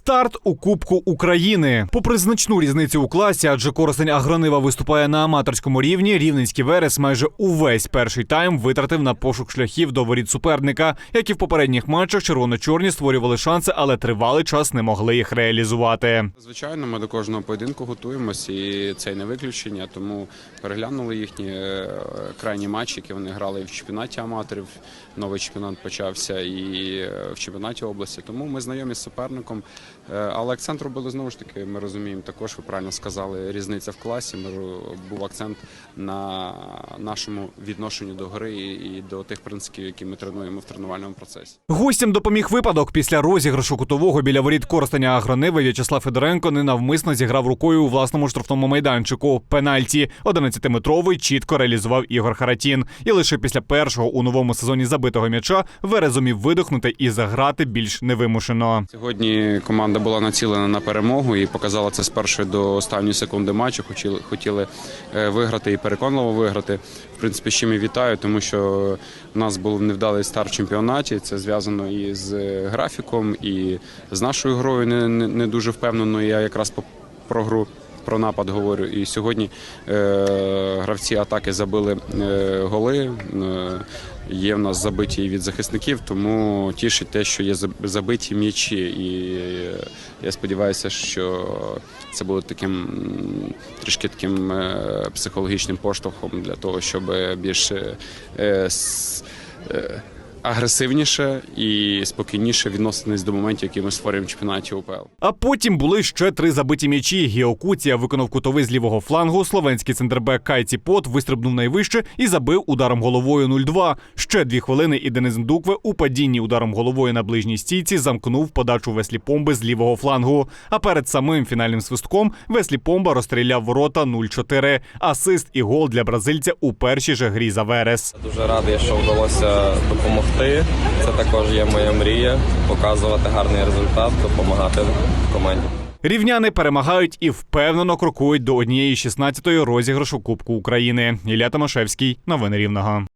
Старт у Кубку України. Попри значну різницю у класі, адже Коростень Агронива виступає на аматорському рівні. Рівненський Верес майже увесь перший тайм витратив на пошук шляхів до воріт суперника, як і в попередніх матчах червоно-чорні створювали шанси, але тривалий час не могли їх реалізувати. Звичайно, ми до кожного поєдинку готуємось, і це не виключення. Тому переглянули їхні е, крайні матчі, які вони грали в чемпіонаті аматорів. Новий чемпіонат почався і е, в чемпіонаті області. Тому ми знайомі з суперником. Е, Але акцент робили знову ж таки. Ми розуміємо також. Ви правильно сказали, різниця в класі. Ми був акцент на нашому відношенню до гри і до тих принципів, які ми тренуємо в тренувальному процесі. Гостям допоміг випадок після розіграшу кутового біля воріт Коростеня Агрониви В'ячеслав Федоренко ненавмисно зіграв рукою у власному штрафному майданчику. Пенальті 11-метровий чітко реалізував Ігор Харатін. І лише після першого у новому сезоні забитого м'яча Верес зумів видихнути і заграти більш невимушено. Сьогодні команда була націлена на перемогу і показала це з першої до останньої секунди матчу. Хотіли, хотіли е, виграти і переконливо виграти. В принципі, ще і вітаю, тому що в нас був невдалий старт в чемпіонаті. Це зв'язано і з графіком, і з нашою грою не, не, не дуже впевнено. Я якраз про гру. Про напад говорю, і сьогодні е, гравці атаки забили е, голи. Е, є в нас забиті від захисників, тому тішить те, що є забиті м'ячі. І я сподіваюся, що це буде таким трішки таким психологічним поштовхом для того, щоб більше агресивніше і спокійніше відноситись до моментів, які ми створюємо в чемпіонаті УПЛ. А потім були ще три забиті м'ячі. Гіокуція виконав кутовий з лівого флангу. Словенський центрбек Кайці Пот вистрибнув найвище і забив ударом головою 0-2. Ще дві хвилини і Денис Ndukwe у падінні ударом головою на ближній стійці замкнув подачу Веслі Помби з лівого флангу. А перед самим фінальним свистком Веслі Помба розстріляв ворота 0-4. Асист і гол для бразильця у першій же грі за Верес. Дуже радий, що вдалося допомогти. Це також є моя мрія показувати гарний результат, допомагати команді. Рівняни перемагають і впевнено крокують до однієї 16-ї розіграшу Кубку України. Ілля Томашевський. Новини Рівного.